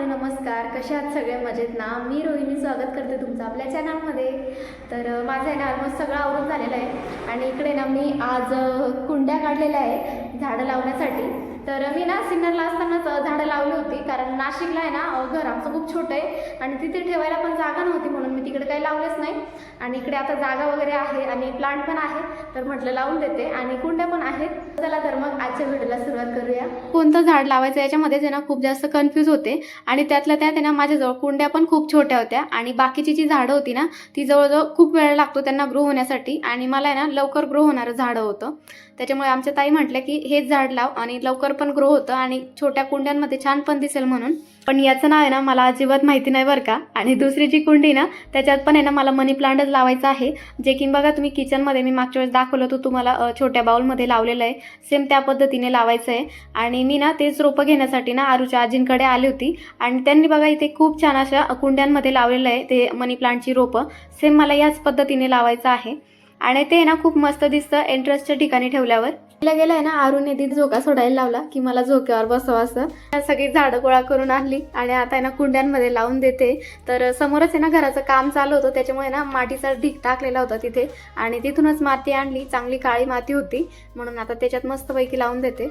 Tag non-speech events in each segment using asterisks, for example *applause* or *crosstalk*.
Hello नमस्कार. कशा आहात? सगळे मजेत ना? मी रोहिणी स्वागत करते तुमचं आपल्या चॅनलमध्ये तर माझं आहे ना ऑलमोस्ट सगळं आवरून झालेलं आहे. आणि इकडे ना मी आज कुंड्या काढलेल्या आहे झाडं लावण्यासाठी. तर मी ना सिन्नरला असतानाच झाडं लावली होती. कारण नाशिकला आहे ना घर आमचं खूप छोटं आहे. आणि तिथे ठेवायला पण जागा नव्हती म्हणून मी तिकडे काही लावलेच नाही. आणि इकडे आता जागा वगैरे आहे आणि प्लांट पण आहे. तर म्हटलं लावून देते. आणि कुंड्या पण आहेत. चला तर मग आजच्या व्हिडिओला सुरुवात करूया. कोणतं झाड लावायचं याच्यामध्येच आहे ना खूप जास्त कन्फ्यूज होते. आणि त्यातल्या त्यात आहे ना माझ्याजवळ कुंड्या पण खूप छोट्या होत्या. आणि बाकीची जी झाडं होती ना ती जवळजवळ खूप वेळ लागतो त्यांना ग्रो होण्यासाठी. आणि मला आहे ना लवकर ग्रो होणारं झाडं होतं. त्याच्यामुळे आमच्या ताई म्हटल्या की हेच झाड लाव आणि लवकर पण ग्रो होतं आणि छोट्या कुंड्यांमध्ये छान पण दिसेल म्हणून. पण याचं नाव आहे ना मला अजिबात माहिती नाही बरं का. आणि दुसरी जी कुंडी ना त्याच्यात पण आहे ना मला मनी प्लांटच लावायचा आहे. जे की बघा तुम्ही किचनमध्ये मी मागच्या वेळेस दाखवलं होतं तुम्हाला छोट्या बाउलमध्ये लावलेलं आहे. सेम त्या पद्धतीने लावायचं आहे. आणि मी ना तेच रोपं घेण्यासाठी ना आरूच्या आजींकडे आली होती. आणि त्यांनी बघा इथे खूप छान अशा कुंड्यांमध्ये लावलेलं आहे ते मनी प्लांटची रोपं. सेम मला याच पद्धतीने लावायचं आहे. आणि ते ना खूप मस्त दिसतं एंट्रन्सच्या ठिकाणी ठेवल्यावर. तिला गेलं आहे ना आरूने ती झोका सोडायला लावला की मला झोक्यावर बसावं असं. सगळी झाडं गोळा करून आणली आणि आता आहे ना कुंड्यांमध्ये लावून देते. तर समोरच आहे ना घराचं काम चालू होतं त्याच्यामुळे ना मातीचा ढीक टाकलेला होता तिथे. आणि तिथूनच माती आणली चांगली काळी माती होती. म्हणून आता त्याच्यात मस्तपैकी लावून देते.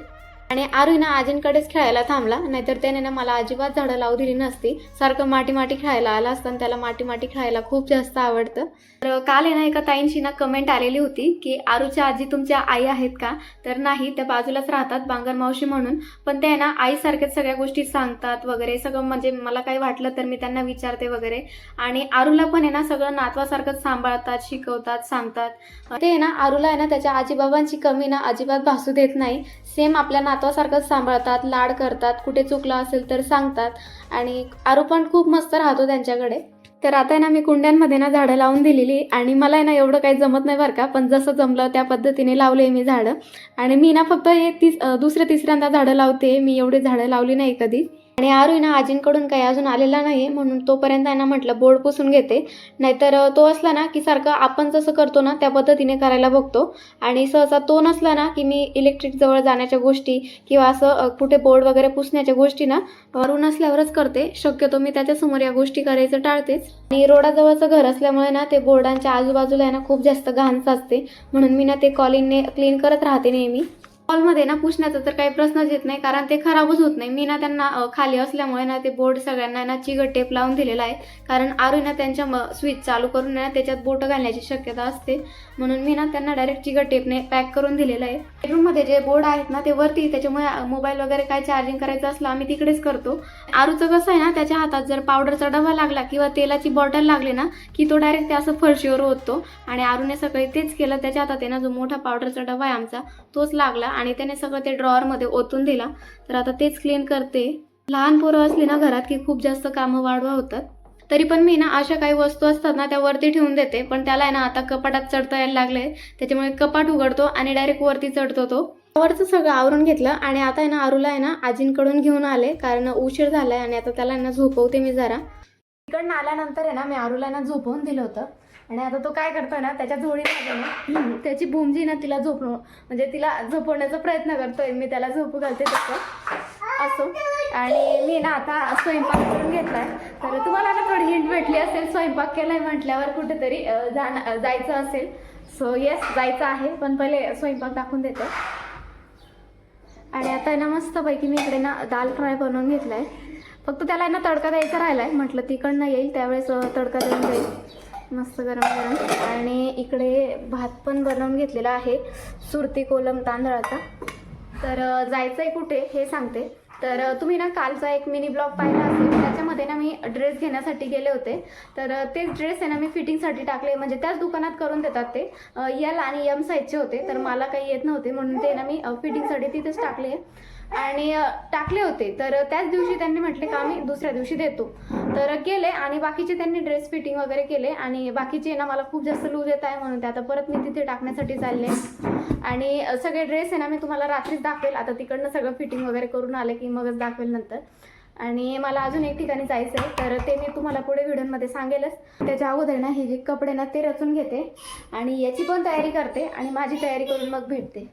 आणि आरू ना आजींकडेच खेळायला थांबला नाहीतर त्याने ना मला अजिबात झाडं लावू दिली नसती. सारखं माटी माटी खेळायला आला असतं आणि त्याला माटी माटी खेळायला खूप जास्त आवडतं. तर काल आहे ना एका ताईंशी ना कमेंट आलेली होती की आरूच्या आजी तुमच्या आई आहेत का? तर नाही त्या बाजूलाच राहतात बांगर मावशी म्हणून. पण ते आहे ना आईसारख्याच सगळ्या गोष्टी सांगतात वगैरे सगळं म्हणजे मला काही वाटलं तर मी त्यांना विचारते वगैरे. आणि आरूला पण आहे ना सगळं नातवासारखंच सांभाळतात शिकवतात सांगतात. ते आहे ना आरूला आहे ना त्याच्या आजीबाबांची कमी ना अजिबात भासू देत नाही. सेम आपल्या नातवासारखंच सांभाळतात लाड करतात कुठे चुकलं असेल तर सांगतात. आणि आरोपण खूप मस्त राहतो त्यांच्याकडे. तर आता आहे ना मी कुंड्यांमध्ये ना झाडं लावून दिलेली आणि मला आहे ना एवढं काही जमत नाही बरं का पण जसं जमलं त्या पद्धतीने लावले मी झाडं. आणि मी ना फक्त हे तीस दुसऱ्या तिसऱ्यांदा झाडं लावते मी एवढे झाडं लावली नाही कधी. आणि आरू आहे ना आजींकडून काही अजून आलेला नाही म्हणून तोपर्यंत आहे ना म्हटलं बोर्ड पुसून घेते. नाहीतर तो असला ना की सारखं आपण जसं करतो ना त्या पद्धतीने करायला बघतो. आणि सहसा तो नसला ना की मी इलेक्ट्रिक जवळ जाण्याच्या गोष्टी किंवा असं कुठे बोर्ड वगैरे पुसण्याच्या गोष्टी ना आरू नसल्यावरच करते. शक्यतो मी त्याच्यासमोर या गोष्टी करायचं टाळतेच. आणि रोडाजवळचं घर असल्यामुळे ना ते बोर्डांच्या आजूबाजूला आहे ना खूप जास्त घाण साचते. म्हणून मी ना ते कॉलिंगने क्लीन करत राहते नेहमी. हॉलमध्ये ना पुसण्याचा तर काही प्रश्नच येत नाही कारण ते खराबच होत नाही. मी ना त्यांना खाली असल्यामुळे ना ते बोर्ड सगळ्यांना ना चिगट टेप लावून दिलेला आहे. कारण आरू ना त्यांच्या स्विच चालू करून ना त्याच्यात बोटं घालण्याची शक्यता असते. म्हणून मी ना त्यांना डायरेक्ट चिगट टेपने पॅक करून दिलेलं आहे. बेडरूममध्ये जे बोर्ड आहेत ना ते वरती त्याच्यामुळे मोबाईल वगैरे काय चार्जिंग करायचं असलं आम्ही तिकडेच करतो. आरूचं कसं आहे ना त्याच्या हातात जर पावडरचा डबा लागला किंवा तेलाची बॉटल लागली ना की तो डायरेक्ट ते असं फरशीवर होतो आणि आरूने सकाळी तेच केलं त्याच्या हातात आहे ना जो मोठा पावडरचा डबा आहे आमचा तोच लागला. आणि त्याने सगळं ते ड्रॉवरमध्ये ओतून दिला. तर आता तेच क्लीन करते. लहान पोरं असली ना घरात की खूप जास्त कामं वाढवा होतात. तरी पण मी ना अशा काही वस्तू असतात ना त्या वरती ठेवून देते. पण त्याला आहे ना आता कपाटात चढता यायला लागले. त्याच्यामुळे कपाट उघडतो आणि डायरेक्ट वरती चढतो तो. वरचं सगळं आवरून घेतलं आणि आता आहे ना आरूला आहे ना आजींकडून घेऊन आले. कारण उशीर झालाय आणि आता त्याला ना झोपवते मी जरा. तिकडनं आल्यानंतर आहे ना मी आरूला ना झोपवून दिलं होतं. आणि आता तो काय करतो ना त्याच्या झोळीमध्ये ना *clears throat* त्याची भूमजी ना तिला झोप म्हणजे तिला झोपवण्याचा प्रयत्न करतोय. मी त्याला झोपू घालते तसं. असो. आणि मी ना आता स्वयंपाक करून घेतलाय. तर तुम्हाला ना थोडी हिंट भेटली असेल स्वयंपाक केलाय म्हटल्यावर कुठेतरी जाण जायचं असेल. सो येस जायचं आहे पण पहिले स्वयंपाक दाखवून देते. आणि आता आहे ना मस्तपैकी मी इकडे ना दाल फ्राय बनवून घेतला आहे फक्त त्याला ना तडका द्यायचा राहिला आहे म्हटलं तिकडनं येईल त्यावेळेस तडका देऊन जाईल मस्त गरम गरम. आणि इकडे भात पण बनवून घेतलेला आहे. सुरती कोलम तांदळाचा. तर जायचं आहे कुठे हे सांगते. तर तुम्ही ना कालचा एक मिनी ब्लॉग पाहिला असेल. त्याच्यामध्ये ना मी ड्रेस घेण्यासाठी गेले होते. तर तेच ड्रेस आहे ना मी फिटिंगसाठी टाकले. म्हणजे त्याच दुकानात करून देतात ते. यल आणि यम साईजचे होते. तर मला काही येत नव्हते. म्हणून ते ना मी फिटिंगसाठी तिथेच टाकले. आणि टाकले होते. तर त्याच दिवशी त्यांनी म्हटले का आम्ही दुसऱ्या दिवशी देतो. तर गेले आणि बाकीचे त्यांनी ड्रेस फिटिंग वगैरे केले आणि बाकीचे ना मला खूप जास्त लूज येत आहे म्हणून ते आता परत मी तिथे टाकण्यासाठी चालले. आणि सगळे ड्रेस आहे ना मी तुम्हाला रात्रीच दाखवेल. आता तिकडनं सगळं फिटिंग वगैरे करून आले की मगच दाखवेल नंतर. आणि मला अजून एक ठिकाणी जायचं आहे. तर ते मी तुम्हाला पुढे व्हिडिओमध्ये सांगेलच. त्याच्या अगोदर ना हे जे कपडे ना ते रचून घेते आणि याची पण तयारी करते आणि माझी तयारी करून मग भेटते.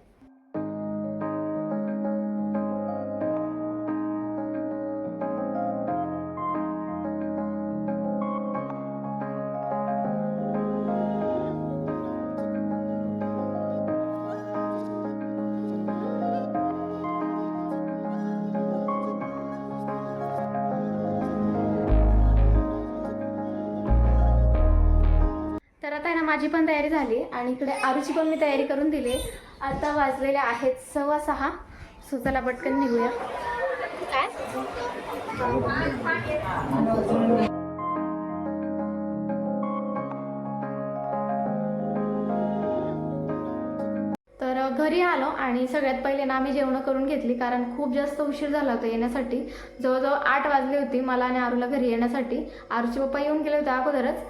माझी पण तयारी झाली आणि इकडे आरूची पण मी तयारी करून दिली. आता वाजलेले आहेत सव्वा सहा. सो चला पटकन निघूया. काय? तर घरी आलो आणि सगळ्यात पहिले ना आम्ही जेवणं करून घेतली कारण खूप जास्त उशीर झाला होता येण्यासाठी. जवळजवळ आठ वाजली होती मला आणि आरूला घरी येण्यासाठी. आरूचे पप्पा येऊन गेले होते अगोदरच.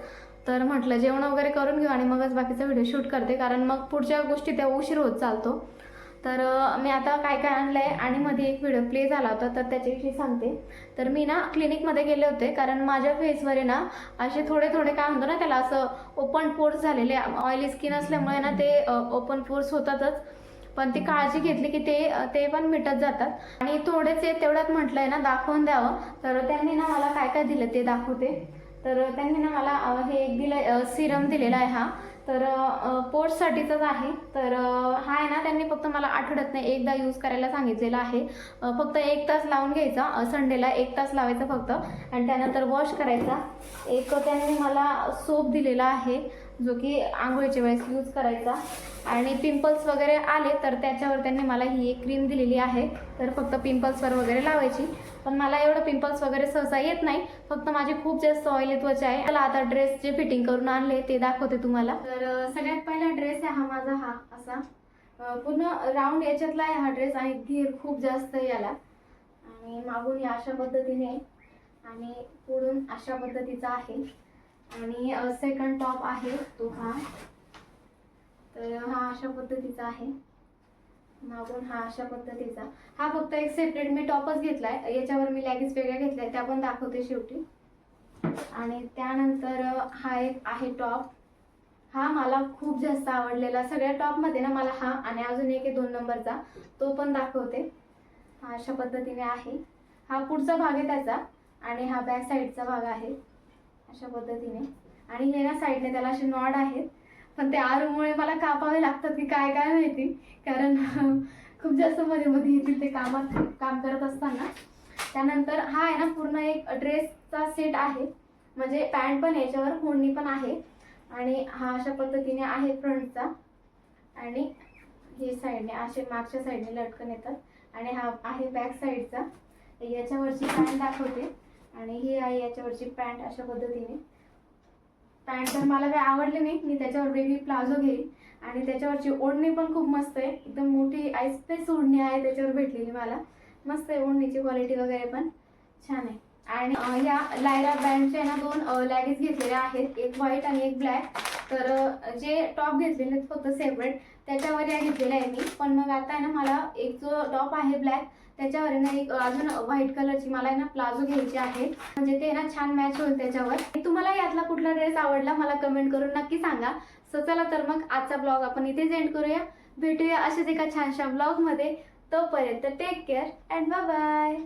तर म्हटलं जेवण वगैरे करून घेऊ आणि मगच बाकीचा व्हिडिओ शूट करते कारण मग पुढच्या गोष्टी त्या उशीर होत चालतो. तर मी आता काय काय आणलं आहे आणि मध्ये एक व्हिडिओ प्ले झाला होता तर त्याच्याविषयी सांगते. तर मी ना क्लिनिकमध्ये गेले होते कारण माझ्या फेसवर आहे ना असे थोडे थोडे काय म्हणतो ना त्याला असं ओपन पोर्स झालेले ऑइली स्किन असल्यामुळे ना ते ओपन पोर्स होतातच. पण ती काळजी घेतली की ते ते पण मिटत जातात. आणि थोडेच तेवढ्यात म्हटलं आहे ना दाखवून द्यावं. तर त्यांनी ना मला काय काय दिलं ते दाखवते. तर त्यांनी ना मला हे एक दिलं सिरम दिलेला आहे हा. तर पोर्टसाठीचाच आहे. तर हा आहे ना त्यांनी फक्त मला आठवड्यात नाही एकदा यूज करायला सांगितलेलं आहे. फक्त एक तास लावून घ्यायचा. संडेला एक तास लावायचा फक्त. आणि त्यानंतर वॉश करायचा. एक त्यांनी मला सोप दिलेला आहे. जो की आंघोळीच्या वेळेस यूज करायचा. आणि पिंपल्स वगैरे आले तर त्याच्यावर त्यांनी मला ही एक क्रीम दिलेली आहे. तर फक्त पिंपल्सवर वगैरे लावायची. पण मला एवढं पिंपल्स वगैरे सहसा येत नाही. फक्त माझी खूप जास्त ऑइली त्वचा आहे. मला आता ड्रेस जे फिटिंग करून आणले ते दाखवते तुम्हाला. तर सगळ्यात पहिला ड्रेस आहे हा माझा हा असा. पूर्ण राऊंड याच्यातला आहे हा ड्रेस आणि घेर खूप जास्त याला. आणि मागून या अशा पद्धतीने. आणि पुढून अशा पद्धतीचा आहे. आणि सेकंड टॉप आहे तो हा. तर हा अशा पद्धतीचा आहे. मागून हा अशा पद्धतीचा. हा फक्त एक सेपरेट मी टॉपच घेतलाय. याच्यावर मी लॅगीज वेगळ्या घेतल्या त्या पण दाखवते शेवटी. आणि त्यानंतर हा एक आहे टॉप हा मला खूप जास्त आवडलेला. सगळ्या टॉपमध्ये ना मला हा आणि अजून एक दोन नंबरचा तो पण दाखवते. हा अशा पद्धतीने आहे. हा पुढचा भाग आहे त्याचा आणि हा बॅक साईडचा भाग आहे. अशा पद्धतीने. आणि हे ना साईडने त्याला असे नॉड आहेत. पण ते आरूमुळे मला कापावे लागतात की काय काय माहिती. कारण *laughs* खूप जास्त मध्ये मध्ये येतील ते कामात काम करत असताना. त्यानंतर हा आहे ना पूर्ण एक ड्रेसचा सेट आहे. म्हणजे पॅन्ट पण याच्यावर फोडणी पण आहे. आणि हा अशा पद्धतीने आहे फ्रंटचा. आणि हे साईडने असे मागच्या साईडने लटकन येतात. आणि हा आहे बॅक साईडचा. याच्यावरची पॅन्ट दाखवते. आणि ही आहे याच्यावरची पॅन्ट अशा पद्धतीने. पॅन्ट तर मला काही आवडली नाही मी त्याच्यावर वेगळी प्लाझो घेईन आणि त्याच्यावरची ओढणी पण खूप मस्त आहे. एकदम मोठी आईस्पेस ओढणी आहे त्याच्यावर भेटलेली मला. मस्त आहे ओढणीची क्वालिटी वगैरे पण. छान आहे. आणि या लायरा बँडचे ना दोन uh, लॅगेज घेतलेले आहेत. एक व्हाईट आणि एक ब्लॅक तर uh, जे टॉप घेतलेले आहेत फक्त सेपरेट त्याच्यावर या घेतलेल्या आहे मी. पण मग आता आहे ना मला एक जो टॉप आहे ब्लॅक त्याच्यावर आहे ना एक uh, अजून व्हाईट कलरची मला आहे ना प्लाझो घ्यायची आहे. म्हणजे ते ना छान मॅच होईल त्याच्यावर. तुम्हाला यातला कुठला ड्रेस आवडला मला कमेंट करून नक्की सांगा. सो चला तर मग आजचा ब्लॉग आपण इथेच एंड करूया. भेटूया अशाच एका छानशा ब्लॉगमध्ये तोपर्यंत take care and bye bye